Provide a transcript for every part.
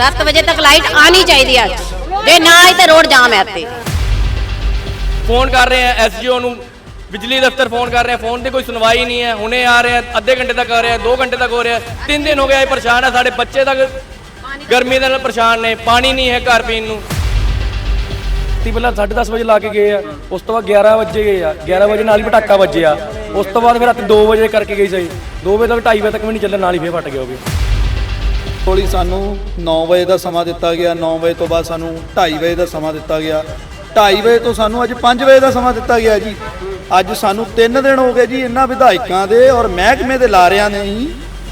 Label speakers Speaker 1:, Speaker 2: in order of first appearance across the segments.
Speaker 1: 7 ਵਜੇ ਤੱਕ ਲਾਈਟ ਆਣੀ ਚਾਹੀਦੀ ਹੈ ਅੱਜ ਜੇ ਨਾ ਆਈ ਤੇ ਰੋਡ ਜਾਮ ਹੈ ਇੱਥੇ।
Speaker 2: ਫੋਨ ਕਰ ਰਹੇ ਆ ਐਸਜੀਓ ਨੂੰ। ਬਿਜਲੀ ਦਫ਼ਤਰ ਫੋਨ ਕਰ ਰਹੇ ਆ ਫੋਨ ਤੇ ਕੋਈ ਸੁਣਵਾਈ ਨਹੀਂ ਹੈ। ਹੁਣੇ ਆ ਰਹੇ ਆ ਅੱਧੇ ਘੰਟੇ ਤੱਕ ਆ ਰਹੇ ਆ 2 ਘੰਟੇ ਤੱਕ ਹੋ ਰਿਹਾ। ਤਿੰਨ ਦਿਨ ਹੋ ਗਏ ਇਹ ਪਰੇਸ਼ਾਨ ਆ ਸਾਡੇ ਬੱਚੇ ਤੱਕ ਗਰਮੀ ਦੇ ਨਾਲ ਪਰੇਸ਼ਾਨ ਨੇ। ਪਾਣੀ ਨਹੀਂ ਹੈ ਘਰ ਪੀਣ ਨੂੰ।
Speaker 3: ਤੀ ਪਹਿਲਾਂ 10:30 ਵਜੇ ਲਾ ਕੇ ਗਏ ਆ ਉਸ ਤੋਂ ਬਾਅਦ 11 ਵਜੇ ਗਏ ਆ। 11 ਵਜੇ ਨਾਲ ਹੀ ਪਟਾਕਾ ਵੱਜਿਆ। ਉਸ ਤੋਂ ਬਾਅਦ ਫਿਰ ਰਾਤੀ 2 ਵਜੇ ਕਰਕੇ ਗਈ ਸਹੀ 2 ਵਜੇ ਤੱਕ 2:30 ਵਜੇ ਤੱਕ ਵੀ ਨਹੀਂ ਚੱਲਿਆ ਨਾਲ ਹੀ ਫੇਰ ਫਟ ਗਿਆ ਉਹ ਵੀ।
Speaker 4: ਕੋਲੀ ਸਾਨੂੰ 9 ਵਜੇ ਦਾ ਸਮਾਂ ਦਿੱਤਾ ਗਿਆ 9 ਵਜੇ ਤੋਂ ਬਾਅਦ ਸਾਨੂੰ 2:30 ਵਜੇ ਦਾ ਸਮਾਂ ਦਿੱਤਾ ਗਿਆ 2:30 ਵਜੇ ਤੋਂ ਸਾਨੂੰ ਅੱਜ 5 ਵਜੇ ਦਾ ਸਮਾਂ ਦਿੱਤਾ ਗਿਆ ਜੀ ਅੱਜ ਸਾਨੂੰ 3 ਦਿਨ ਹੋ ਗਏ ਜੀ ਇਹਨਾਂ ਵਿਧਾਇਕਾਂ ਦੇ ਔਰ ਮਹਿਕਮੇ ਦੇ ਲਾਰਿਆਂ ਨੇ ਹੀ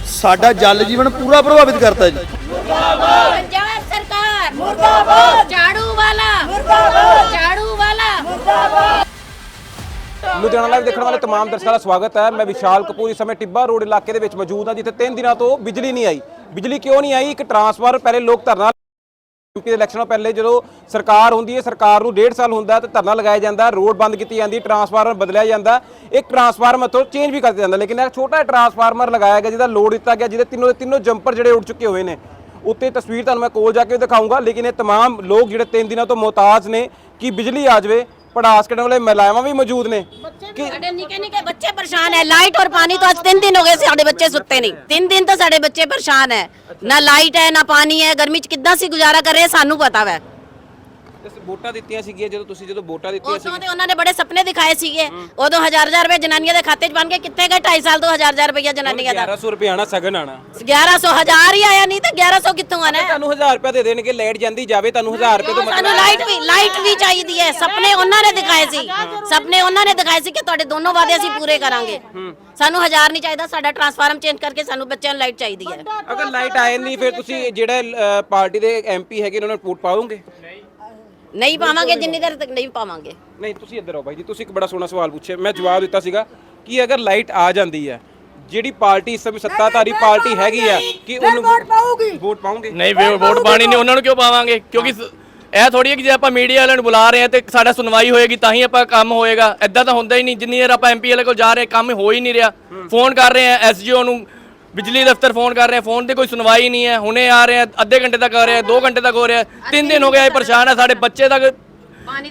Speaker 4: ਸਾਡਾ ਜਲ ਜੀਵਨ ਪੂਰਾ ਪ੍ਰਭਾਵਿਤ ਕਰਤਾ ਜੀ
Speaker 1: ਪੰਜਾਬ ਸਰਕਾਰ ਮੁਰਦਾਬਾਦ ਝਾੜੂ ਵਾਲਾ ਮੁਰਦਾਬਾਦ ਝਾੜੂ ਵਾਲਾ
Speaker 5: ਲੁਧਿਆਣਾ ਲਾਈਵ ਦੇਖਣ ਵਾਲੇ तमाम ਦਰਸ਼ਕਾਂ ਦਾ ਸਵਾਗਤ ਹੈ ਮੈਂ ਵਿਸ਼ਾਲ ਕਪੂਰ ਇਸ ਸਮੇਂ ਟਿੱਬਾ ਰੋਡ ਇਲਾਕੇ ਦੇ ਵਿੱਚ ਮੌਜੂਦ ਹਾਂ ਜਿੱਥੇ 3 ਦਿਨਾਂ ਤੋਂ ਬਿਜਲੀ ਨਹੀਂ ਆਈ ਬਿਜਲੀ ਕਿਉਂ ਨਹੀਂ ਆਈ ਇੱਕ ਟਰਾਂਸਫਾਰਮਰ ਪਹਿਲੇ ਲੋਕ ਧਰਨਾ ਯੂਪੀ ਦੇ ਇਲੈਕਸ਼ਨਾਂ ਪਹਿਲੇ ਜਦੋਂ ਸਰਕਾਰ ਹੁੰਦੀ ਹੈ ਸਰਕਾਰ ਨੂੰ 1.5 ਸਾਲ ਹੁੰਦਾ ਹੈ ਤੇ ਧਰਨਾ ਲਗਾਇਆ ਜਾਂਦਾ ਹੈ, ਰੋਡ ਬੰਦ ਕੀਤੀ ਜਾਂਦੀ ਟਰਾਂਸਫਾਰਮਰ ਬਦਲਿਆ ਜਾਂਦਾ ਇੱਕ ਟਰਾਂਸਫਾਰਮਰ ਤੋਂ ਚੇਂਜ ਵੀ ਕਰ ਦਿੱਤਾ ਜਾਂਦਾ ਲੇਕਿਨ ਇਹ ਛੋਟਾ ਟਰਾਂਸਫਾਰਮਰ ਲਗਾਇਆ ਗਿਆ ਜਿਹਦਾ ਲੋਡ ਦਿੱਤਾ ਗਿਆ ਜਿਹਦੇ ਤਿੰਨੋਂ ਦੇ ਤਿੰਨੋਂ ਜੰਪਰ ਜਿਹੜੇ ਉੱਡ ਚੁੱਕੇ ਹੋਏ ਨੇ ਉੱਤੇ ਤਸਵੀਰ ਤੁਹਾਨੂੰ ਮੈਂ ਕੋਲ ਜਾ ਕੇ ਵੀ ਦਿਖਾਊਂਗਾ ਲੇਕਿਨ ਇਹ तमाम ਲੋਕ ਜਿਹੜੇ 3 ਦਿਨਾਂ ਤੋਂ ਮੁਹਤਾਜ ਨੇ ਕਿ ਬਿਜਲੀ ਆ ਜਾਵੇ ਪੜਾਸ ਕੱਢਣ ਵਾਲੇ ਮਹਿਲਾਵਾਂ ਵੀ ਮੌਜੂਦ ਨੇ।
Speaker 1: ਸਾਡੇ ਨਿੱਕੇ ਨਿੱਕੇ ਬੱਚੇ ਪਰੇਸ਼ਾਨ ਹੈ ਲਾਈਟ ਔਰ ਪਾਣੀ ਤੋਂ ਅੱਜ 3 ਦਿਨ ਹੋ ਗਏ ਸਾਡੇ ਬੱਚੇ ਸੁੱਤੇ ਨਹੀਂ। 3 ਦਿਨ ਤੋਂ ਸਾਡੇ ਬੱਚੇ ਪਰੇਸ਼ਾਨ ਹੈ ਨਾ ਲਾਈਟ ਹੈ ਨਾ ਪਾਣੀ ਹੈ ਗਰਮੀ ਚ ਕਿੱਦਾਂ ਸੀ ਗੁਜ਼ਾਰਾ ਕਰ ਰਹੇ ਸਾਨੂੰ ਪਤਾ ਵੈ।
Speaker 5: ਵੋਟਾਂ ਦਿੱਤੀਆਂ ਸੀਗੀਆਂ ਜਦੋਂ ਤੁਸੀਂ ਜਦੋਂ ਵੋਟਾਂ ਦਿੱਤੀਆਂ
Speaker 1: ਉਦੋਂ ਤੇ ਉਹਨਾਂ ਨੇ ਬੜੇ ਸੁਪਨੇ ਦਿਖਾਏ ਸੀਗੇ। ਉਦੋਂ ਹਜ਼ਾਰ ਹਜ਼ਾਰ ਰੁਪਏ ਜਨਾਨੀਆਂ ਦੇ ਖਾਤੇ 'ਚ ਬਣ ਕੇ ਕਿੱਥੇ ਗਏ? 2.5 ਸਾਲ ਤੋਂ ਹਜ਼ਾਰ ਹਜ਼ਾਰ ਰੁਪਏ ਜਨਾਨੀਆਂ ਦਾ।
Speaker 5: 1100 ਰੁਪਏ ਆਣਾ ਸਗਨ ਆਣਾ।
Speaker 1: 1100 ਹਜ਼ਾਰ ਹੀ ਆਇਆ ਨਹੀਂ ਤਾਂ 1100 ਕਿੱਥੋਂ ਆਣਾ?
Speaker 5: ਤੁਹਾਨੂੰ 1000 ਰੁਪਏ ਦੇ ਦੇਣਗੇ ਲਾਈਟ ਜਾਂਦੀ ਜਾਵੇ ਤੁਹਾਨੂੰ 1000 ਰੁਪਏ ਤੋਂ
Speaker 1: ਸਾਨੂੰ ਲਾਈਟ ਵੀ ਲਾਈਟ ਵੀ ਚਾਹੀਦੀ ਹੈ। ਸੁਪਨੇ ਉਹਨਾਂ ਨੇ ਦਿਖਾਏ ਸੀ। ਸੁਪਨੇ ਉਹਨਾਂ ਨੇ ਦਿਖਾਏ ਸੀ ਕਿ ਤੁਹਾਡੇ ਦੋਨੋਂ ਵਾਅਦੇ ਅਸੀਂ ਪੂਰੇ ਕਰਾਂਗੇ। ਸਾਨੂੰ ਹਜ਼ਾਰ ਨਹੀਂ ਚਾਹੀਦਾ ਸਾਡਾ ਟਰਾਂਸਫਾਰਮ ਚੇਂਜ ਕਰਕੇ ਸਾਨੂੰ ਬੱਚਿਆਂ ਨੂੰ ਲਾਈਟ ਚਾਹੀਦੀ ਹੈ।
Speaker 5: ਅਗਰ ਲਾਈਟ ਆਏ ਨਹੀਂ ਫਿਰ ਤੁਸੀਂ ਜਿਹੜੇ ਪਾਰਟੀ ਦੇ ਐਮਪੀ ਹੈਗੇ ਉਹਨਾਂ ਨੂੰ ਵੋਟ ਪਾਓਗੇ?
Speaker 1: ਨਹੀਂ ਪਾਵਾਂਗੇ ਜਿੰਨੀ ਦੇਰ ਤੱਕ ਨਹੀਂ ਪਾਵਾਂਗੇ।
Speaker 5: ਨਹੀਂ ਤੁਸੀਂ ਇੱਧਰ ਆਓ ਬਾਈ ਜੀ ਤੁਸੀਂ ਇੱਕ ਬੜਾ ਸੋਹਣਾ ਸਵਾਲ ਪੁੱਛਿਆ। ਮੈਂ ਜਵਾਬ ਦਿੱਤਾ ਸੀਗਾ ਕਿ ਅਗਰ ਲਾਈਟ ਆ ਜਾਂਦੀ ਹੈ ਜਿਹੜੀ ਪਾਰਟੀ ਇਸ ਸਮੇਂ ਸੱਤਾਧਾਰੀ ਪਾਰਟੀ ਹੈਗੀ ਆ ਕਿ ਉਹਨੂੰ ਵੋਟ ਪਾਓਗੇ ਵੋਟ ਪਾਓਗੇ
Speaker 2: ਨਹੀਂ ਵੀ ਵੋਟ ਪਾਣੀ ਨਹੀਂ ਉਹਨਾਂ ਨੂੰ ਕਿਉਂ ਪਾਵਾਂਗੇ? ਕਿਉਂਕਿ ਸ- ਇਹ ਥੋੜੀ ਹੈ ਕਿ ਜੇ ਆਪਾਂ ਮੀਡੀਆ ਵਾਲਿਆਂ ਨੂੰ ਬੁਲਾ ਰਹੇ ਹਾਂ ਤੇ ਸਾਡਾ ਸੁਣਵਾਈ ਹੋਏਗੀ ਤਾਂ ਹੀ ਆਪਾਂ ਕੰਮ ਹੋਏਗਾ। ਐਦਾਂ ਤਾਂ ਹੁੰਦਾ ਹੀ ਨਹੀਂ। ਜਿੰਨੀ ਦੇਰ ਆਪਾਂ ਐਮਪੀ ਵਾਲੇ ਕੋਲ ਜਾ ਰਹੇ ਕੰਮ ਹੋ ਹੀ ਨਹੀਂ ਰਿਹਾ। ਫੋਨ ਕਰ ਰਹੇ ਆ ਐਸਜੀਓ ਨੂੰ ਬਿਜਲੀ ਦਫ਼ਤਰ ਫੋਨ ਕਰ ਰਹੇ ਆ ਫੋਨ ਤੇ ਕੋਈ ਸੁਣਵਾਈ ਨਹੀਂ ਹੈ। ਹੁਣੇ ਆ ਰਹੇ ਆ ਅੱਧੇ ਘੰਟੇ ਤੱਕ ਆ ਰਹੇ ਆ 2 ਘੰਟੇ ਤੱਕ ਹੋ ਰਿਹਾ। ਤਿੰਨ ਦਿਨ ਹੋ ਗਏ ਇਹ ਪਰੇਸ਼ਾਨ ਆ ਸਾਡੇ ਬੱਚੇ ਤੱਕ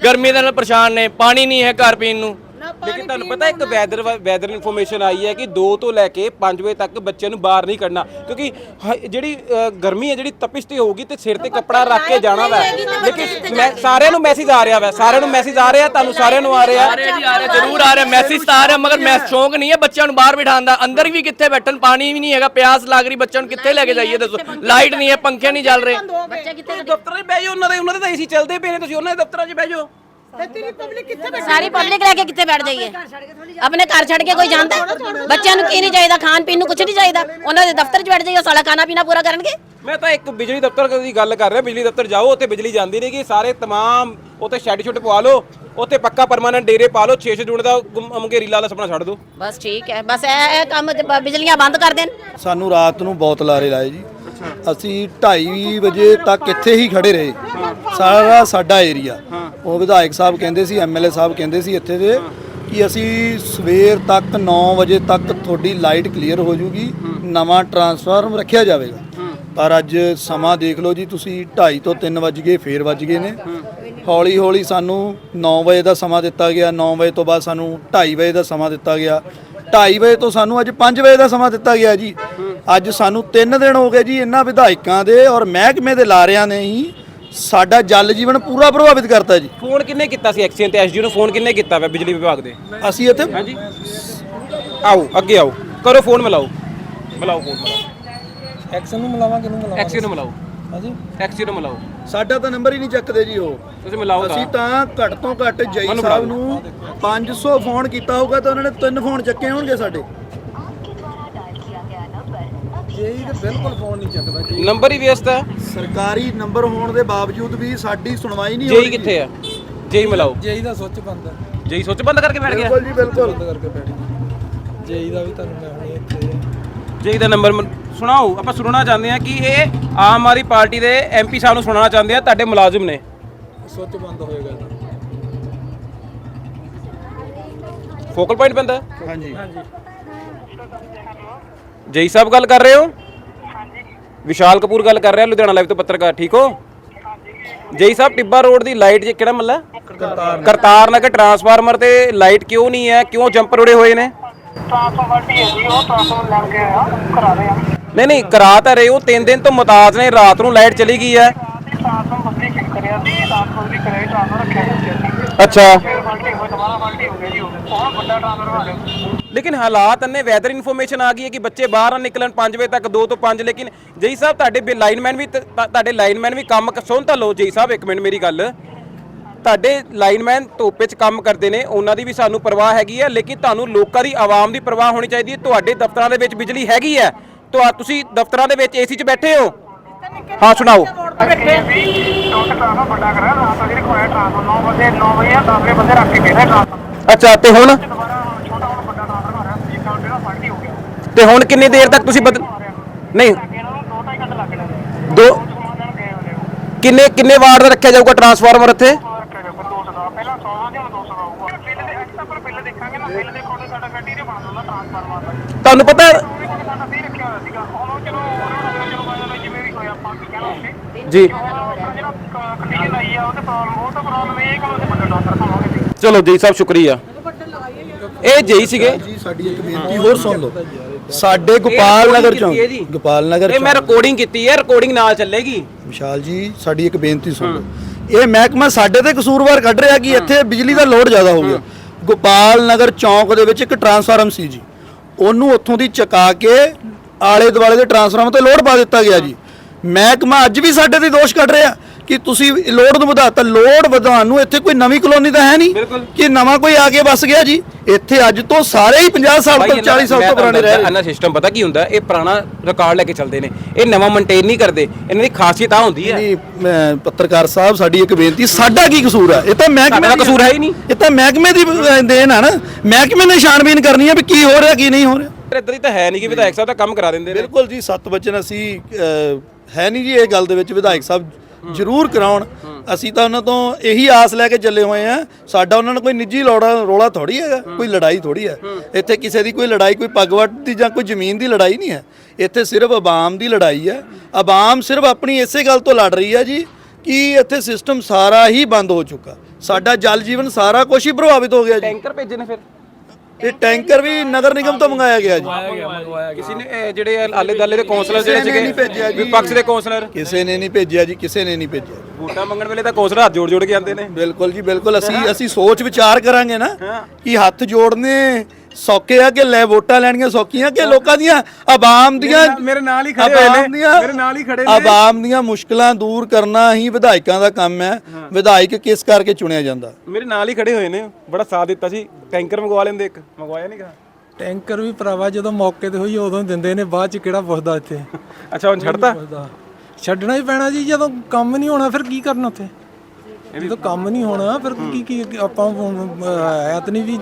Speaker 2: ਗਰਮੀ ਦੇ ਨਾਲ ਪਰੇਸ਼ਾਨ ਨੇ ਪਾਣੀ ਨਹੀਂ ਹੈ ਘਰ ਪੀਣ ਨੂੰ।
Speaker 5: ਲੇਕਿਨ ਤੁਹਾਨੂੰ ਪਤਾ ਇੱਕ ਵੈਦਰ ਵੈਦਰ ਇਨਫੋਰਮੇਸ਼ਨ ਆਈ ਹੈ ਕਿ 2 ਤੋਂ ਲੈ ਕੇ 5 ਵਜੇ ਤੱਕ ਬੱਚਿਆਂ ਨੂੰ ਬਾਹਰ ਨਹੀਂ ਕੱਢਣਾ ਕਿਉਂਕਿ ਹ- ਜਿਹੜੀ ਅ, ਗਰਮੀ ਹੈ ਜਿਹੜੀ ਤਪਿਸ਼ ਤੇ ਹੋਊਗੀ ਤੇ ਸਿਰ ਤੇ ਕੱਪੜਾ ਰੱਖ ਕੇ ਜਾਣਾ ਵਾ। ਲੇਕਿਨ ਮੈਂ ਸਾਰਿਆਂ ਨੂੰ ਮੈਸੇਜ ਆ ਰਿਹਾ ਵਾ ਸਾਰਿਆਂ ਨੂੰ ਮੈਸੇਜ ਆ ਰਿਹਾ ਤੁਹਾਨੂੰ ਸਾਰਿਆਂ ਨੂੰ ਆ ਰਿਹਾ।
Speaker 2: ਆ ਰਿਹਾ ਜੀ ਆ ਰਿਹਾ ਜ਼ਰੂਰ ਆ ਰਿਹਾ ਮੈਸੇਜ ਤਾਂ ਆ ਰਿਹਾ ਮਗਰ ਮੈਂ ਸ਼ੌਂਕ ਨਹੀਂ ਹੈ ਬੱਚਿਆਂ ਨੂੰ ਬਾਹਰ ਬਿਠਾਉਣ ਦਾ। ਅੰਦਰ ਵੀ ਕਿੱਥੇ ਬੈਠਣ ਪਾਣੀ ਵੀ ਨਹੀਂ ਹੈਗਾ ਪਿਆਸ ਲੱਗ ਰਹੀ ਬੱਚਿਆਂ ਨੂੰ ਕਿੱਥੇ ਲੈ ਕੇ ਜਾਈਏ ਦੱਸੋ। ਲਾਈਟ ਨਹੀਂ ਹੈ ਪੰਖੇ ਨਹੀਂ ਚੱਲ ਰਹੇ।
Speaker 1: ਬੱਚੇ ਕਿੱਥੇ
Speaker 5: ਦਫ਼ਤਰਾਂ 'ਚ ਬਹਿ ਜਾਓ ਉਹਨਾਂ ਦੇ ਉਹਨਾਂ ਦੇ ਤਾਂ ਏਸੀ ਚੱਲਦੇ ਪਏ ਨੇ ਤੁਸੀਂ ਉਹਨਾਂ ਦੇ ਦਫ਼ਤਰਾਂ 'ਚ ਬਹਿ ਜਾਓ।
Speaker 1: ਸਾਰੀ ਪਬਲਿਕ ਲੈ ਕੇ ਕਿੱਥੇ ਬੈਠ ਜਾਈਏ? ਆਪਣੇ ਘਰ ਛੱਡ ਕੇ ਕੋਈ ਜਾਂਦਾ? ਬੱਚਿਆਂ ਨੂੰ ਕੀ ਨਹੀਂ ਚਾਹੀਦਾ? ਖਾਣ ਪੀਣ ਨੂੰ ਕੁਝ ਨਹੀਂ ਚਾਹੀਦਾ? ਉਹਨਾਂ ਦੇ ਦਫ਼ਤਰ 'ਚ ਬੈਠ ਜਾਈਏ ਸਾਲਾ ਖਾਣਾ ਪੀਣਾ ਪੂਰਾ ਕਰਨਗੇ?
Speaker 5: ਮੈਂ ਤਾਂ ਇੱਕ ਬਿਜਲੀ ਦਫ਼ਤਰ ਦੀ ਗੱਲ ਕਰ ਰਿਹਾ। ਬਿਜਲੀ ਦਫ਼ਤਰ ਜਾਓ ਉੱਥੇ ਬਿਜਲੀ ਜਾਂਦੀ ਨਹੀਂਗੀ ਸਾਰੇ ਤਮਾਮ ਉੱਥੇ ਸ਼ੈੱਡ ਛੁੱਟ ਪਵਾ ਲਓ। ਉੱਥੇ ਪੱਕਾ ਪਰਮਾਨੈਂਟ ਡੇਰੇ ਪਾ ਲਓ 6 ਜੂਨ ਦਾ ਮੁੰਗੇਰੀਲਾ ਦਾ ਸੁਪਨਾ ਛੱਡ ਦਿਓ।
Speaker 1: ਬਸ ਠੀਕ ਹੈ। ਬਸ ਇਹ ਇਹ ਕੰਮ ਤੇ ਬ- ਬਿਜਲੀਆਂ ਬੰਦ ਕਰ ਦੇਣ।
Speaker 4: ਸਾਨੂੰ ਰਾਤ ਨੂੰ ਬਹੁਤ ਲਾਰੇ ਲਾਏ ਜੀ। ਅਸੀਂ 2:30 ਵਜੇ ਤੱਕ ਇੱਥੇ ਹੀ ਖੜੇ ਰਹੇ। ਸਾਰਾ ਸਾਡਾ ਏਰੀਆ। ਉਹ ਵਿਧਾਇਕ ਸਾਹਿਬ ਕਹਿੰਦੇ ਸੀ ਐਮਐਲਏ ਸਾਹਿਬ ਕਹਿੰਦੇ ਸੀ ਇੱਥੇ ਦੇ ਕਿ ਅਸੀਂ ਸਵੇਰ ਤੱਕ 9 ਵਜੇ ਤੱਕ ਤੁਹਾਡੀ ਲਾਈਟ ਕਲੀਅਰ ਹੋ ਜੂਗੀ ਨਵਾਂ ਟਰਾਂਸਫਾਰਮ ਰੱਖਿਆ ਜਾਵੇਗਾ। ਪਰ ਅੱਜ ਸਮਾਂ ਦੇਖ ਲਓ ਜੀ ਤੁਸੀਂ 2:30 ਤੋਂ 3 ਵੱਜ ਗਏ ਫੇਰ ਵੱਜ ਗਏ ਨੇ। ਹੌਲੀ ਹੌਲੀ ਸਾਨੂੰ 9 ਵਜੇ ਦਾ ਸਮਾਂ ਦਿੱਤਾ ਗਿਆ। 9 ਵਜੇ ਤੋਂ ਬਾਅਦ ਸਾਨੂੰ 2:30 ਵਜੇ ਦਾ ਸਮਾਂ ਦਿੱਤਾ ਗਿਆ। 2:30 ਵਜੇ ਤੋਂ ਸਾਨੂੰ ਅੱਜ 5 ਵਜੇ ਦਾ ਸਮਾਂ ਦਿੱਤਾ ਗਿਆ ਜੀ। ਅੱਜ ਸਾਨੂੰ 3 ਦਿਨ ਹੋ ਗਏ ਜੀ ਇਹਨਾਂ ਵਿਧਾਇਕਾਂ ਦੇ ਔਰ ਮਹਿਕਮੇ ਦੇ ਲਾਰਿਆਂ ਨੇ ਹੀ ਸਾਡਾ ਜਲ ਜੀਵਨ ਪੂਰਾ ਪ੍ਰਭਾਵਿਤ ਕਰਤਾ ਜੀ।
Speaker 5: ਫੋਨ ਕਿੰਨੇ ਕੀਤਾ ਸੀ ਐਕਸੀਅਨ ਤੇ? ਐਸਜੀ ਨੂੰ ਫੋਨ ਕਿੰਨੇ ਕੀਤਾ ਵਾ ਬਿਜਲੀ ਵਿਭਾਗ ਦੇ?
Speaker 4: ਅਸੀਂ ਇੱਥੇ
Speaker 5: ਹਾਂਜੀ। ਆਓ ਅੱਗੇ ਆਓ। ਕਰੋ ਫੋਨ ਮਿਲਾਓ। ਮਿਲਾਓ ਫੋਨ ਮਿਲਾਓ।
Speaker 3: ਐਕਸ਼ਨ ਨੂੰ ਮਿਲਾਵਾਂ ਕਿਹਨੂੰ ਮਿਲਾਵਾਂ
Speaker 5: ਐਕਸੀਅਨ ਨੂੰ ਮਿਲਾਓ।
Speaker 3: ਹਾਂਜੀ?
Speaker 5: ਐਕਸੀਅਨ ਨੂੰ ਮਿਲਾਓ।
Speaker 4: ਸਾਡਾ ਤਾਂ ਨੰਬਰ ਹੀ ਨਹੀਂ ਚੱਕਦੇ ਜੀ ਉਹ।
Speaker 5: ਤੁਸੀਂ ਮਿਲਾਓ
Speaker 4: ਅਸੀਂ
Speaker 5: ਤਾਂ
Speaker 4: ਘੱਟ ਤੋਂ ਘੱਟ ਜਈ ਸਾਹਿਬ ਨੂੰ 500 ਫੋਨ ਕੀਤਾ ਹੋਊਗਾ ਤਾਂ ਉਹਨਾਂ ਨੇ ਤਿੰਨ ਫੋਨ ਚੱਕੇ ਹੋਣਗੇ ਸਾਡੇ।
Speaker 3: ਜੇਈ ਤੇ ਬਿਲਕੁਲ ਫੋਨ ਨਹੀਂ ਚੱਕਦਾ ਜੀ।
Speaker 5: ਨੰਬਰ ਹੀ ਵੇਸਟ ਹੈ।
Speaker 4: ਸਰਕਾਰੀ ਨੰਬਰ ਹੋਣ ਦੇ ਬਾਵਜੂਦ ਵੀ ਸਾਡੀ ਸੁਣਵਾਈ ਨਹੀਂ ਹੋ
Speaker 5: ਜੇਈ
Speaker 4: ਰਹੀ।
Speaker 5: ਕਿੱਥੇ ਆ? ਜੇਈ ਮਿਲਾਓ।
Speaker 3: ਜੇਈ ਦਾ ਸੁੱਚ ਬੰਦ ਹੈ।
Speaker 5: ਜੇਈ ਸੁੱਚ ਬੰਦ ਕਰਕੇ ਬੈਠ ਗਿਆ।
Speaker 4: ਬਿਲਕੁਲ ਜੀ ਬਿਲਕੁਲ।
Speaker 3: ਬੰਦ ਕਰਕੇ ਬੈਠ ਗਈ ਜੇਈ ਦਾ ਵੀ ਤੁਹਾਨੂੰ ਮੈਂ ਹੁਣੇ ਇੱਥੇ
Speaker 5: ਜੇਈ ਦਾ ਨੰਬਰ ਸੁਣਾਓ ਆਪਾਂ ਸੁਣਨਾ ਚਾਹੁੰਦੇ ਆ ਕਿ ਇਹ ਆਮ ਆਦਮੀ ਪਾਰਟੀ ਦੇ ਐਮਪੀ ਸਾਹਿਬ ਨੂੰ ਸੁਣਾਉਣਾ ਚਾਹੁੰਦੇ ਆ ਤੁਹਾਡੇ ਮੁਲਾਜ਼ਮ ਨੇ।
Speaker 3: ਸੁੱਚ ਬੰਦ ਹੋਏਗਾ ਜੀ
Speaker 5: ਫੋਕਲ ਪੁਆਇੰਟ ਬੰਦਾ
Speaker 4: ਹਾਂਜੀ।
Speaker 5: ਜੇਈ ਸਾਹਿਬ ਗੱਲ ਕਰ ਰਹੇ ਹੋ? ਵਿਸ਼ਾਲ ਕਪੂਰ ਗੱਲ ਕਰ ਰਿਹਾ ਲੁਧਿਆਣਾ ਲਾਈਵ ਤੋਂ ਪੱਤਰਕਾਰ ਠੀਕ ਹੋ? ਜੇਈ ਸਾਹਿਬ ਟਿੱਬਾ ਰੋਡ ਦੀ ਲਾਈਟ ਜੇ ਕਿਹੜਾ ਮੱਲਾ? ਕਰਤਾਰ ਕਰਤਾਰ ਨਗਰ ਟਰਾਂਸਫਾਰਮਰ ਤੇ ਲਾਈਟ ਕਿਉਂ ਨਹੀਂ ਹੈ? ਕਿਉਂ ਜੰਪਰ ਉੜੇ ਹੋਏ ਨੇ?
Speaker 6: ਟ੍ਰਾਂਸਫਾਰਮਰ ਦੀ ਹੈ ਜੀ ਉਹ ਟ੍ਰਾਂਸਫਾਰਮਰ ਲੈਣ ਗਏ ਆ ਕਰਾ ਰਹੇ ਆ
Speaker 5: ਨਹੀਂ ਨਹੀਂ ਕਰਾ ਤਾਂ ਰਹੇ ਉਹ 3 ਦਿਨ ਤੋਂ ਮੁਤਾਜ਼ ਨੇ ਰਾਤ ਨੂੰ ਲਾਈਟ ਚਲੀ ਗਈ ਹੈ।
Speaker 6: ਟ੍ਰਾਂਸਫਾਰਮਰ ਬਦਲੀ ਠੀਕ ਕਰਿਆ ਸੀ ਰਾਤ ਨੂੰ ਵੀ ਕਰਿਆ ਟ੍ਰਾਂਸਫਾਰਮਰ ਰੱਖਿਆ ਸੀ। ਅਸੀਂ
Speaker 5: ਅੱਛਾ।
Speaker 6: ਫਿਰ ਦੁਬਾਰਾ ਹੋ ਜੀ ਉਹ ਵੱਡਾ
Speaker 5: ਲੇਕਿਨ ਹਾਲਾਤ ਅੰਨੇ ਵੈਦਰ ਇਨਫੋਰਮੇਸ਼ਨ ਆ ਗਈ ਹੈ ਕਿ ਬੱਚੇ ਬਾਹਰ ਨਾ ਨਿਕਲਣ 5 ਵਜੇ ਤੱਕ 2 ਤੋਂ 5 ਲੇਕਿਨ ਜੇਈ ਸਾਹਿਬ ਤੁਹਾਡੇ ਲਾਈਨਮੈਨ ਵੀ ਤੁਹਾਡੇ ਲਾਈਨਮੈਨ ਵੀ ਕੰਮ ਸੁਣ ਤਾਂ ਲਓ ਜੇਈ ਸਾਹਿਬ ਇੱਕ ਮਿੰਟ ਮੇਰੀ ਗੱਲ। ਤੁਹਾਡੇ ਲਾਈਨਮੈਨ ਧੁੱਪ 'ਚ ਕੰਮ ਕਰਦੇ ਨੇ, ਉਹਨਾਂ ਦੀ ਵੀ ਸਾਨੂੰ ਪਰਵਾਹ ਹੈਗੀ ਹੈ, ਲੇਕਿਨ ਤੁਹਾਨੂੰ ਲੋਕਾਂ ਦੀ ਆਵਾਮ ਦੀ ਪਰਵਾਹ ਹੋਣੀ ਚਾਹੀਦੀ ਹੈ। ਤੁਹਾਡੇ ਦਫ਼ਤਰਾਂ ਦੇ ਵਿੱਚ ਬਿਜਲੀ ਹੈਗੀ ਹੈ। ਤੁਹਾ ਤੁਸੀਂ ਦਫ਼ਤਰਾਂ ਦੇ ਵਿੱਚ ਏਸੀ 'ਚ ਬੈਠੇ ਹੋ। ਹਾਂ, ਸੁਣਾਓ। ਅੱਛਾ, ਤੇ ਹੁਣ? ਤੇ ਹੁਣ ਕਿੰਨੀ ਦੇਰ ਤੱਕ ਤੁਸੀਂ ਬਦਲ ਨਹੀਂ। ਦੋ ਕਿੰਨੇ ਕਿੰਨੇ ਵਾਟ ਦਾ ਰੱਖਿਆ ਜਾਊਗਾ ਟਰਾਂਸਫਾਰਮਰ ਇੱਥੇ?
Speaker 6: ਡਾਕਟਰ ਖਾਵਾਂਗੇ ਜੀ।
Speaker 5: ਚਲੋ ਜੀ ਸਾਹਿਬ ਸ਼ੁਕਰੀਆ। ਇਹ ਜੇਈ ਸੀਗੇ?
Speaker 4: ਜੀ ਸਾਡੀ ਇੱਕ ਬੇਨਤੀ ਹੋਰ ਸੁਣ ਲਓ। ਸਾਡੇ ਗੋਪਾਲ ਨਗਰ ਚੋਂ। ਗੋਪਾਲ ਨਗਰ
Speaker 5: ਇਹ ਮੈਂ ਰਿਕਾਰਡਿੰਗ ਕੀਤੀ ਹੈ ਰਿਕਾਰਡਿੰਗ ਨਾਲ ਚੱਲੇਗੀ।
Speaker 4: ਵਿਸ਼ਾਲ ਜੀ ਸਾਡੀ ਇੱਕ ਬੇਨਤੀ ਸੁਣ ਲਓ। ਇਹ ਮਹਿਕਮਾ ਸਾਡੇ ਤੇ ਕਸੂਰਵਾਰ ਕੱਢ ਰਿਹਾ ਕਿ ਇੱਥੇ ਬਿਜਲੀ ਦਾ ਲੋਡ ਜ਼ਿਆਦਾ ਹੋ ਗਿਆ। ਗੋਪਾਲ ਨਗਰ ਚੌਂਕ ਦੇ ਵਿੱਚ ਇੱਕ ਟਰਾਂਸਫਾਰਮ ਸੀ ਜੀ। ਉਹਨੂੰ ਉੱਥੋਂ ਦੀ ਚਕਾ ਕੇ ਆਲੇ ਦੁਆਲੇ ਦੇ ਟਰਾਂਸਫਾਰਮ ਤੇ ਲੋਡ ਪਾ ਦਿੱਤਾ ਗਿਆ ਜੀ। ਮਹਿਕਮਾ ਅੱਜ ਵੀ ਸਾਡੇ ਤੇ ਦੋਸ਼ ਕੱਢ ਰਿਹਾ। ਕਿ ਤੁਸੀਂ ਲੋਡ ਨੂੰ ਵਧਾਤਾ। ਲੋਡ ਵਧਾਉਣ ਨੂੰ ਇੱਥੇ ਕੋਈ ਨਵੀਂ ਕਲੋਨੀ ਤਾਂ ਹੈ ਨਹੀਂ ਕਿ ਨਵਾਂ ਕੋਈ ਆ ਕੇ ਵਸ ਗਿਆ ਜੀ। ਇੱਥੇ ਅੱਜ ਤੋਂ ਸਾਰੇ ਹੀ 50 ਸਾਲ ਤੋਂ 40 ਸਾਲ ਤੋਂ ਪੁਰਾਣੇ ਰਹਿ ਰਹੇ
Speaker 5: ਇਹਨਾਂ ਸਿਸਟਮ ਪਤਾ ਕੀ ਹੁੰਦਾ? ਇਹ ਪੁਰਾਣਾ ਰਿਕਾਰਡ ਲੈ ਕੇ ਚੱਲਦੇ ਨੇ। ਇਹ ਨਵਾਂ ਮੇਨਟੇਨ ਨਹੀਂ ਕਰਦੇ। ਇਹਨਾਂ ਦੀ ਖਾਸੀਅਤ ਆ ਹੁੰਦੀ ਹੈ।
Speaker 4: ਨਹੀਂ ਪੱਤਰਕਾਰ ਸਾਹਿਬ ਸਾਡੀ ਇੱਕ ਬੇਨਤੀ ਸਾਡਾ ਕੀ ਕਸੂਰ ਆ? ਇਹ ਤਾਂ ਮਹਿਕਮੇ ਦੀ-
Speaker 5: ਕਸੂਰ ਹੈ ਹੀ ਨਹੀਂ।
Speaker 4: ਇਹ ਤਾਂ ਮਹਿਕਮੇ ਦੀ ਦੇਣ ਆ ਨਾ। ਮਹਿਕਮੇ ਨੇ ਛਾਣਬੀਨ ਕਰਨੀ ਆ ਵੀ ਕੀ ਹੋ ਰਿਹਾ ਕੀ ਨਹੀਂ ਹੋ ਰਿਹਾ।
Speaker 5: ਇਦਾਂ ਦੀ ਤਾਂ ਹੈ ਨਹੀਂ ਕਿ ਵਿਧਾਇਕ ਸਾਹਿਬ ਦਾ ਕੰਮ ਕਰਾ ਦਿੰਦੇ ਨੇ।
Speaker 4: ਬਿਲਕੁਲ ਜੀ ਸੱਤ ਵਚਨ ਅਸੀਂ ਹੈ ਨਹੀਂ ਜੀ ਇਹ ਗੱਲ ਦੇ ਵਿੱਚ। ਵਿਧਾਇਕ ਸਾਹਿਬ ਜ਼ਰੂਰ ਕਰਾਉਣ। ਅਸੀਂ ਤਾਂ ਉਹਨਾਂ ਤੋਂ ਇਹੀ ਆਸ ਲੈ ਕੇ ਚੱਲੇ ਹੋਏ ਆ ਸਾਡਾ ਉਹਨਾਂ ਨਾਲ ਕੋਈ ਨਿੱਜੀ ਲੋੜਾ, ਰੋਲਾ ਥੋੜੀ ਹੈਗਾ, ਕੋਈ ਲੜਾਈ ਥੋੜੀ ਹੈ। ਇੱਥੇ ਕਿਸੇ ਦੀ ਕੋਈ ਲੜਾਈ, ਕੋਈ ਪਗਵਟ ਦੀ ਜਾਂ ਕੋਈ ਜ਼ਮੀਨ ਦੀ ਲੜਾਈ ਨਹੀਂ ਹੈ। ਇੱਥੇ ਸਿਰਫ ਆਵਾਮ ਦੀ ਲੜਾਈ ਹੈ। ਆਵਾਮ ਸਿਰਫ ਆਪਣੀ ਇਸੇ ਗੱਲ ਤੋਂ ਲੜ ਰਹੀ ਹੈ ਜੀ ਕਿ ਇੱਥੇ ਸਿਸਟਮ ਸਾਰਾ ਹੀ ਬੰਦ ਹੋ ਚੁੱਕਾ। ਸਾਡਾ ਜਲ ਜੀਵਨ ਸਾਰਾ ਕੁਝ ਹੀ ਪ੍ਰਭਾਵਿਤ ਹੋ ਗਿਆ ਜੀ।
Speaker 5: ਟੈਂਕਰ ਭੇਜੇ ਨੇ ਫਿਰ?
Speaker 4: ਇਹ ਟੈਂਕਰ ਵੀ ਨਗਰ ਨਿਗਮ ਤੋਂ ਮੰਗਾਇਆ ਗਿਆ ਜੀ।
Speaker 5: ਕਿਸੇ ਨੇ ਇਹ ਜਿਹੜੇ ਆਲੇ ਦਾਲੇ ਦੇ ਕੌਂਸਲਰ ਜਿਹੜੇ
Speaker 4: ਕਿਸੇ ਨੇ ਨਹੀਂ ਭੇਜਿਆ
Speaker 5: ਸੀਗੇ
Speaker 4: ਜੀ।
Speaker 5: ਵਿਪਕਸ਼ ਦੇ ਕੌਂਸਲਰ
Speaker 4: ਕਿਸੇ ਨੇ ਨਹੀਂ ਭੇਜਿਆ ਜੀ ਕਿਸੇ ਨੇ ਨਹੀਂ ਭੇਜਿਆ।
Speaker 5: ਵੋਟਾਂ ਮੰਗਣ ਵੇਲੇ ਤਾਂ ਕੌਂਸਲਰ ਹੱਥ ਜੋੜ ਜੋੜ ਕੇ ਆਉਂਦੇ ਨੇ।
Speaker 4: ਬਿਲਕੁਲ ਜੀ ਬਿਲਕੁਲ। ਅਸੀਂ ਅਸੀਂ ਸੋਚ ਵਿਚਾਰ ਕਰਾਂਗੇ ਨਾ ਕਿ ਹੱਥ ਜੋੜਨੇ ਸੌਕੇ ਆ ਕਿ ਲੈ ਵੋਟਾਂ ਲੈਣੀਆਂ ਸੌਕੀਆਂ ਕਿ ਲੋਕਾਂ ਦੀਆਂ? ਆਵਾਮ ਦੀਆਂ
Speaker 5: ਮੇਰੇ ਨਾਲ- ਹੀ ਖੜੇ ਹੋਏ ਨੇ। ਮੇਰੇ ਨਾਲ ਹੀ ਖੜੇ ਨੇ।
Speaker 4: ਆਵਾਮ ਦੀਆਂ ਮੁਸ਼ਕਲਾਂ ਦੂਰ ਕਰਨਾ ਹੀ ਵਿਧਾਇਕਾਂ ਦਾ ਕੰਮ ਹੈ। ਵਿਧਾਇਕ ਕਿਸ ਕਰਕੇ ਚੁਣਿਆ ਜਾਂਦਾ?
Speaker 5: ਮੇਰੇ ਨਾਲ ਹੀ ਖੜੇ ਹੋਏ ਨੇ। ਬੜਾ ਸਾਥ ਦਿੱਤਾ ਸੀ। ਟੈਂਕਰ ਮੰਗਵਾ ਲੈਂਦੇ ਇੱਕ। ਮੰਗਵਾਇਆ ਨਹੀਂਗਾ
Speaker 7: ਟੈਂਕਰ ਵੀ ਭਰਾਵਾ ਜਦੋਂ ਮੌਕੇ ਤੇ ਹੋਈ ਉਦੋਂ ਹੀ ਦਿੰਦੇ ਨੇ ਬਾਅਦ ਚ ਕਿਹੜਾ ਪੁੱਛਦਾ ਇੱਥੇ?
Speaker 5: ਅੱਛਾ ਹੁਣ ਛੱਡਤਾ?
Speaker 7: ਪੁੱਛਦਾ। ਛੱਡਣਾ ਹੀ ਪੈਣਾ ਜੀ। ਜਦੋਂ ਕੰਮ ਨਹੀਂ ਹੋਣਾ ਫਿਰ ਕੀ ਕਰਨਾ ਉੱਥੇ? ਜਦੋਂ ਕੰਮ ਨਹੀਂ ਹੋਣਾ ਫਿਰ ਕੀ ਕੀ ਆਪਾਂ ਐਤ ਨਹੀਂ ਵੀ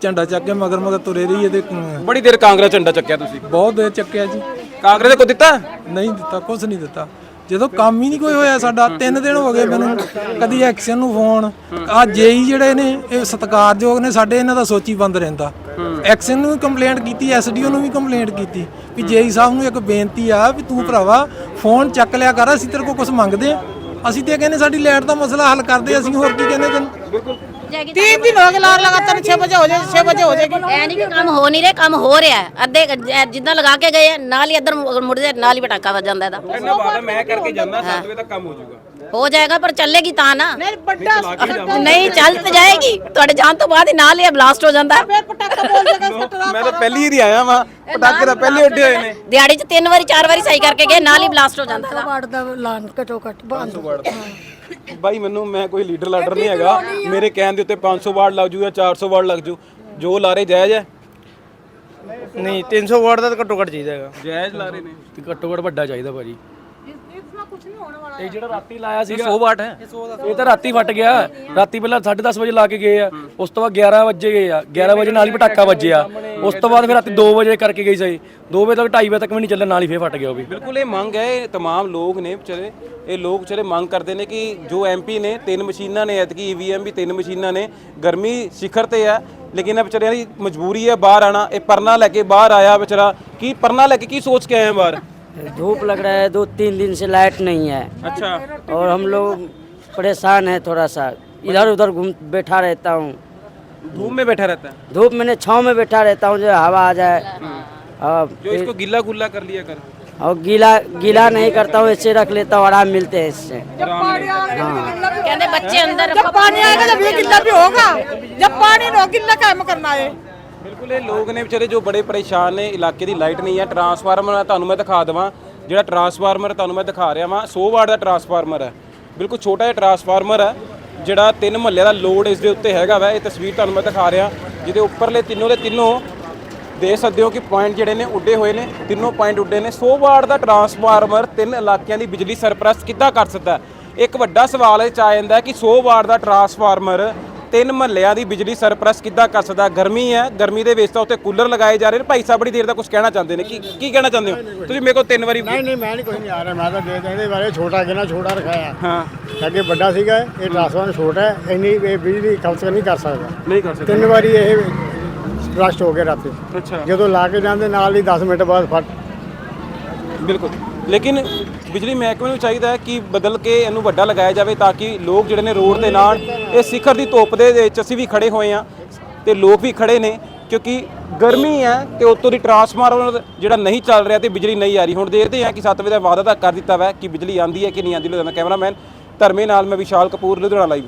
Speaker 7: ਝੰਡਾ ਚੱਕ ਕੇ ਮਗਰ ਮਗਰ ਤੁਰੇ ਰਹੀਏ ਤੇ
Speaker 5: ਬੜੀ ਦੇਰ ਕਾਂਗਰਸ ਝੰਡਾ ਚੱਕਿਆ ਤੁਸੀਂ?
Speaker 7: ਬਹੁਤ ਦੇਰ ਚੱਕਿਆ ਜੀ।
Speaker 5: ਕਾਂਗਰਸ ਨੇ ਕੋ ਦਿੱਤਾ?
Speaker 7: ਨਹੀਂ ਦਿੱਤਾ ਕੁਝ ਨਹੀਂ ਦਿੱਤਾ। ਜਦੋਂ ਕੰਮ ਹੀ ਨਹੀਂ ਕੋਈ ਹੋਇਆ ਸਾਡਾ ਤਿੰਨ ਦਿਨ ਹੋ ਗਏ ਮੈਨੂੰ ਕਦੀ ਐਕਸ਼ਨ ਨੂੰ ਫੋਨ। ਆ ਜੇਈ ਜਿਹੜੇ ਨੇ ਇਹ ਸਤਿਕਾਰਯੋਗ ਨੇ ਸਾਡੇ ਇਹਨਾਂ ਦਾ ਸੋਚੀ ਬੰਦ ਰਹਿੰਦਾ। ਐਕਸ਼ਨ ਨੂੰ ਵੀ ਕੰਪਲੇਂਟ ਕੀਤੀ ਐਸਡੀਓ ਨੂੰ ਵੀ ਕੰਪਲੇਂਟ ਕੀਤੀ ਵੀ ਜੇਈ ਸਾਹਿਬ ਨੂੰ ਇੱਕ ਬੇਨਤੀ ਆ ਵੀ ਤੂੰ ਭਰਾਵਾ ਫੋਨ ਚੱਕ ਲਿਆ ਕਰ ਅਸੀਂ ਤੇਰੇ ਕੋਲ ਕੁਝ ਮੰਗਦੇ ਆ। ਅਸੀਂ ਤੇ ਕਹਿੰਦੇ ਸਾਡੀ ਲਾਈਟ ਦਾ ਮਸਲਾ ਹੱਲ ਕਰਦੇ ਅਸੀਂ ਹੋਰ ਕੀ ਕਹਿੰਦੇ ਤੈਨੂੰ
Speaker 8: तीन दिन हो गए लार लगातार छह बजे हो जाए छह बजे हो जाएगी
Speaker 1: ਐ ਨਹੀਂ ਕਿ ਕੰਮ ਹੋ ਨਹੀਂ ਰਿਹਾ ਕੰਮ ਹੋ ਰਿਹਾ ਹੈ। ਅੱਧੇ ਕੁ- ਜਿੱਦਾਂ ਲਗਾ ਕੇ ਗਏ ਆ, ਨਾਲ ਹੀ ਇੱਧਰ ਮੁ- ਮੁੜਦੇ ਨਾਲ ਹੀ ਪਟਾਕਾ ਵੱਜ ਜਾਂਦਾ ਇਹਦਾ
Speaker 5: ਇੰਨਾ ਬਾਦਾ ਮੈਂ ਕਰਕੇ ਜਾਂਦਾ 7 ਵਜੇ ਤੱਕ ਕੰਮ ਹੋ ਜਾਊਗਾ
Speaker 1: ਹੋ ਜਾਏਗਾ ਪਰ ਚੱਲੇਗੀ ਤਾਂ ਨਾ।
Speaker 8: ਮੈਂ ਵੱਡਾ ਸੱਟਾ
Speaker 1: ਨਹੀਂ ਚੱਲ ਤੇ ਜਾਏਗੀ। ਤੁਹਾਡੇ ਜਾਣ ਤੋਂ ਬਾਅਦ ਹੀ ਨਾਲ ਹੀ ਬਲਾਸਟ ਹੋ ਜਾਂਦਾ।
Speaker 8: ਫਿਰ ਪਟਾਕਾ ਬੋਲ ਦੇਗਾ ਸੱਟਾ
Speaker 5: ਮੈਂ ਤਾਂ ਪਹਿਲੀ ਹੀ ਆਇਆ ਵਾਂ। ਪਟਾਕੇ ਤਾਂ ਪਹਿਲੇ ਉੱਡੇ ਹੋਏ ਨੇ।
Speaker 1: ਦਿਹਾੜੀ 'ਚ ਤਿੰਨ ਵਾਰੀ ਚਾਰ ਵਾਰੀ ਸਹੀ ਕਰਕੇ ਗਏ ਨਾਲ ਹੀ ਬਲਾਸਟ ਹੋ ਜਾਂਦਾ ਦਾ
Speaker 8: ਵਾਰਡ ਦਾ ਐਲਾਨ ਘਟੋ ਘਟ ਬੰਦ।
Speaker 5: ਬਾਈ ਮੈਨੂੰ ਮੈਂ ਕੋਈ ਲੀਡਰ ਲਾਡਰ ਨਹੀਂ ਹੈਗਾ। ਮੇਰੇ ਕਹਿਣ ਦੇ ਉੱਤੇ 500 ਵਾਰਡ ਲੱਗ ਜੂ ਜਾਂ 400 ਵਾਰਡ ਲੱਗ ਜੂ। ਜੋ ਲਾਰੇ ਜਾਇਜ਼ ਹੈ।
Speaker 9: ਨਹੀਂ 300 ਵਾਰਡ ਦਾ ਤਾਂ ਘੱਟੋ ਘੱਟ ਚਾਹੀਦਾ ਹੈਗਾ।
Speaker 5: ਜਾਇਜ਼ ਲਾਰੇ ਨੇ।
Speaker 3: ਘੱਟੋ ਘੱਟ ਵੱਡਾ ਇਹ ਜਿਹੜਾ ਰਾਤੀ ਲਾਇਆ ਸੀਗਾ
Speaker 5: 100 ਵਾਟ ਹੈ
Speaker 3: ਇਹ ਤਾਂ ਰਾਤੀ ਫਟ ਗਿਆ ਰਾਤੀ ਪਹਿਲਾਂ 10:30 ਵਜੇ ਲਾ ਕੇ ਗਏ ਆ ਉਸ ਤੋਂ ਬਾਅਦ 11 ਵਜੇ ਗਏ ਆ 11 ਵਜੇ ਨਾਲ ਹੀ ਪਟਾਕਾ ਵੱਜਿਆ ਉਸ ਤੋਂ ਬਾਅਦ ਫਿਰ ਰਾਤੀ 2 ਵਜੇ ਕਰਕੇ ਗਈ ਸਹੀ 2 ਵਜੇ ਤੱਕ 2:30 ਵਜੇ ਤੱਕ ਵੀ ਨਹੀਂ ਚੱਲਿਆ ਨਾਲ ਹੀ ਫੇਰ ਫਟ ਗਿਆ ਉਹ ਵੀ
Speaker 5: ਬਿਲਕੁਲ ਇਹ ਮੰਗ ਹੈ ਇਹ तमाम ਲੋਕ ਨੇ ਵਿਚਾਰੇ ਇਹ ਲੋਕ ਵਿਚਾਰੇ ਮੰਗ ਕਰਦੇ ਨੇ ਕਿ ਜੋ ਐਮਪੀ ਨੇ ਤਿੰਨ ਮਸ਼ੀਨਾਂ ਨੇ ਐਤਕੀ ਈਵੀਐਮ ਵੀ ਤਿੰਨ ਮਸ਼ੀਨਾਂ ਨੇ ਗਰਮੀ ਸਿਖਰ ਤੇ ਹੈ ਲੇਕਿਨ ਇਹ ਵਿਚਾਰਿਆਂ ਦੀ ਮਜਬੂਰੀ ਹੈ ਬਾਹਰ ਆਣਾ ਇਹ ਪਰਨਾ ਲੈ ਕੇ ਬਾਹਰ ਆਇਆ ਵਿਚਾਰਾ ਕੀ ਪਰਨਾ ਲੈ ਕੇ ਕੀ ਸੋਚ ਕੇ ਆਇਆ ਬਾਹਰ
Speaker 10: धूप लग रहा है दो तीन दिन से लाइट नहीं है।
Speaker 5: अच्छा।
Speaker 10: और हम लोग परेशान है थोड़ा सा इधर उधर घूम बैठा रहता हूँ।
Speaker 5: धूप में बैठा रहता है?
Speaker 10: धूप मैंने छाँव में बैठा रहता हूँ जो हवा आ जाए। हम्म।
Speaker 5: अब इसको गीला गुल्ला कर लिया कर।
Speaker 10: और गीला गीला नहीं करता हूँ ऐसे रख लेता हूँ आराम मिलते हैं इससे।
Speaker 1: तो हाँ। बच्चे अंदर
Speaker 8: जब पानी आएगा जब तो ये गिल्ला भी होगा। जब पानी नो गिल्ला काम करना है।
Speaker 5: ਬਿਲਕੁਲ, ਇਹ ਲੋਕ ਨੇ ਵਿਚਾਰੇ ਜੋ ਬੜੇ ਪਰੇਸ਼ਾਨ ਨੇ, ਇਲਾਕੇ ਦੀ ਲਾਈਟ ਨਹੀਂ ਹੈ। ਟਰਾਂਸਫਾਰਮਰ ਤੁਹਾਨੂੰ ਮੈਂ ਦਿਖਾ ਦਵਾਂ। ਜਿਹੜਾ ਟਰਾਂਸਫਾਰਮਰ ਤੁਹਾਨੂੰ ਮੈਂ ਦਿਖਾ ਰਿਹਾ ਵਾਂ 100 ਵਾਟ ਦਾ ਟਰਾਂਸਫਾਰਮਰ ਹੈ। ਬਿਲਕੁਲ ਛੋਟਾ ਜਿਹਾ ਟਰਾਂਸਫਾਰਮਰ ਹੈ, ਜਿਹੜਾ ਤਿੰਨ ਮਹੱਲੇ ਦਾ ਲੋਡ ਇਸ ਦੇ ਉੱਤੇ ਹੈਗਾ ਵਾ। ਇਹ ਤਸਵੀਰ ਤੁਹਾਨੂੰ ਮੈਂ ਦਿਖਾ ਰਿਹਾ। ਜਿਹਦੇ ਉੱਪਰਲੇ ਤਿੰਨੋਂ ਦੇ ਤਿੰਨੋਂ ਦੇ ਸਕਦੇ ਹੋ ਕਿ ਪੁਆਇੰਟ ਜਿਹੜੇ ਨੇ, ਉੱਡੇ ਹੋਏ ਨੇ। ਤਿੰਨੋਂ ਪੁਆਇੰਟ ਉੱਡੇ ਨੇ। 100 ਵਾਟ ਦਾ ਟਰਾਂਸਫਾਰਮਰ ਤਿੰਨ ਇਲਾਕਿਆਂ ਦੀ ਬਿਜਲੀ ਸਰਪ੍ਰਸਤ ਕਿੱਦਾਂ ਕਰ ਸਕਦਾ ਇੱਕ ਵੱਡਾ ਸਵਾਲ ਇਹ ਚ ਆ ਜਾਂਦਾ ਕਿ 100 ਵਾਟ ਦਾ ਟਰਾਂਸਫਾਰਮਰ ਤਿੰਨ ਮਹੱਲਿਆਂ ਦੀ ਬਿਜਲੀ ਸਰਪ੍ਰਸਤ ਕਿੱਦਾਂ ਕਰ ਸਕਦਾ ਗਰਮੀ ਹੈ ਗਰਮੀ ਦੇ ਵਿੱਚ ਤਾਂ ਉੱਤੇ ਕੂਲਰ ਲਗਾਏ ਜਾ ਰਹੇ ਨੇ। ਭਾਈ ਸਾਹਿਬ ਬੜੀ ਦੇਰ ਦਾ ਕੁਝ ਕਹਿਣਾ ਚਾਹੁੰਦੇ ਨੇ। ਕੀ ਕੀ ਕਹਿਣਾ ਚਾਹੁੰਦੇ ਹੋ? ਤੁਸੀਂ ਮੇਰੇ ਕੋਲ ਤਿੰਨ ਵਾਰੀ
Speaker 9: ਨਹੀਂ ਨਹੀਂ ਮੈਂ ਨਹੀਂ ਕੋਈ ਨਹੀਂ ਆ ਰਿਹਾ। ਮੈਂ ਤਾਂ ਦੇ ਦੇਣੇ ਵਾਲੇ ਛੋਟਾ ਕਿੰਨਾ ਛੋਟਾ ਰਖਾਇਆ।
Speaker 5: ਹਾਂ।
Speaker 9: ਅੱਗੇ ਵੱਡਾ ਸੀਗਾ ਇਹ ਟ੍ਰਾਂਸਫਾਰਮਰ ਛੋਟਾ ਹੈ। ਇੰਨੀ ਇਹ ਬਿਜਲੀ ਖਪਤ ਨਹੀਂ ਕਰ ਸਕਦਾ।
Speaker 5: ਨਹੀਂ ਕਰ ਸਕਦੇ।
Speaker 9: ਤਿੰਨ ਵਾਰੀ ਇਹ ਬ੍ਰਸ਼ਟ ਹੋ ਗਿਆ ਰਾਤੀ।
Speaker 5: ਅੱਛਾ।
Speaker 9: ਜਦੋਂ ਲਾ ਕੇ ਜਾਂਦੇ ਨਾਲ ਹੀ 10 ਮਿੰਟ ਬਾਅਦ ਫਟ।
Speaker 5: ਬਿਲਕੁਲ। ਲੇਕਿਨ ਬਿਜਲੀ ਮਹਿਕਮੇ ਨੂੰ ਚਾਹੀਦਾ ਹੈ ਕਿ ਬਦਲ ਕੇ ਇਹਨੂੰ ਵੱਡਾ ਲਗਾਇਆ ਜਾਵੇ ਤਾਂ ਕਿ ਲੋਕ ਜਿਹੜੇ ਨੇ ਰੋਡ ਦੇ ਨਾਲ ਇਹ ਸਿਖਰ ਦੀ ਧੁੱਪ ਦੇ ਵਿੱਚ ਅਸੀਂ ਵੀ ਖੜੇ ਹੋਏ ਆ ਤੇ ਲੋਕ ਵੀ ਖੜੇ ਨੇ ਕਿਉਂਕਿ ਗਰਮੀ ਹੈ ਤੇ ਉੱਤੋਂ ਦੀ ਟਰਾਂਸਫਾਰਮਰ ਜਿਹੜਾ ਨਹੀਂ ਚੱਲ ਰਿਹਾ ਤੇ ਬਿਜਲੀ ਨਹੀਂ ਆ ਰਹੀ। ਹੁਣ ਦੇਖਦੇ ਹਾਂ ਕਿ 7 ਵਜੇ ਦਾ ਵਾਅਦਾ ਤਾਂ ਕਰ ਦਿੱਤਾ ਵਾ ਕਿ ਬਿਜਲੀ ਆਂਦੀ ਹੈ ਕਿ ਨਹੀਂ ਆਂਦੀ ਲੁਧਿਆਣਾ ਕੈਮਰਾਮੈਨ ਧਰਮੇ ਨਾਲ ਮੈਂ ਵਿਸ਼ਾਲ ਕਪੂਰ, ਲੁਧਿਆਣਾ ਲਾਈਵ